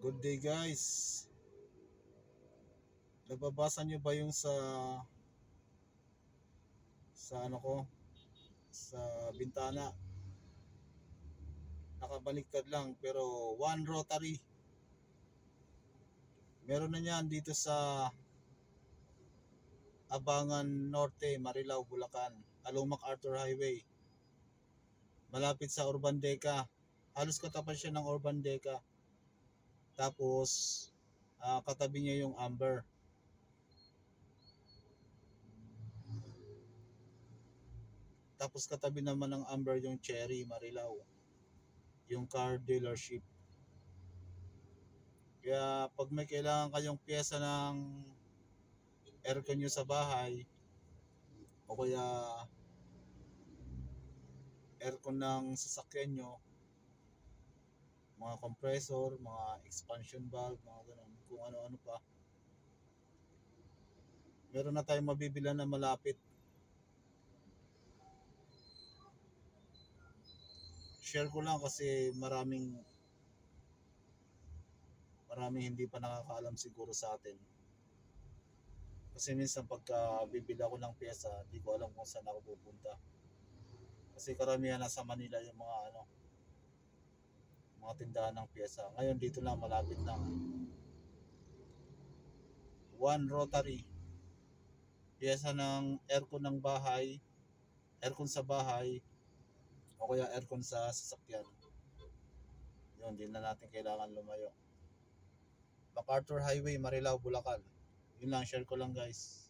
Good day guys. Nababasa nyo ba yung sa sa ano ko? Sa bintana? Nakabaliktad lang pero one rotary. Meron na niyan dito sa Abangan Norte, Marilao, Bulacan along MacArthur Highway. Malapit sa Urban Deca halos katapat siya ng Urban Deca tapos ah, katabi niya yung Amber Tapos katabi naman ng Amber yung Cherry Marilao. Yung car dealership. Kaya pag may kailangan kayong pyesa ng aircon nyo sa bahay o kaya aircon ng sasakyan nyo mga compressor, mga expansion valve, mga ganun, kung ano-ano pa. Meron na tayong mabibilan na malapit share ko lang kasi maraming maraming hindi pa nakakaalam siguro sa atin. Kasi minsan pagka bibili ako ng pyesa, hindi ko alam kung saan ako pupunta. Kasi karamihan nasa Manila yung mga ano, mga tindahan ng pyesa. Ngayon dito lang malapit lang. One Rotary. Pyesa ng aircon ng bahay, aircon sa bahay, o kaya aircon sa sasakyan. Yun, hindi na natin kailangan lumayo. MacArthur Highway, Marilao, Bulacan. Yun lang, share ko lang guys.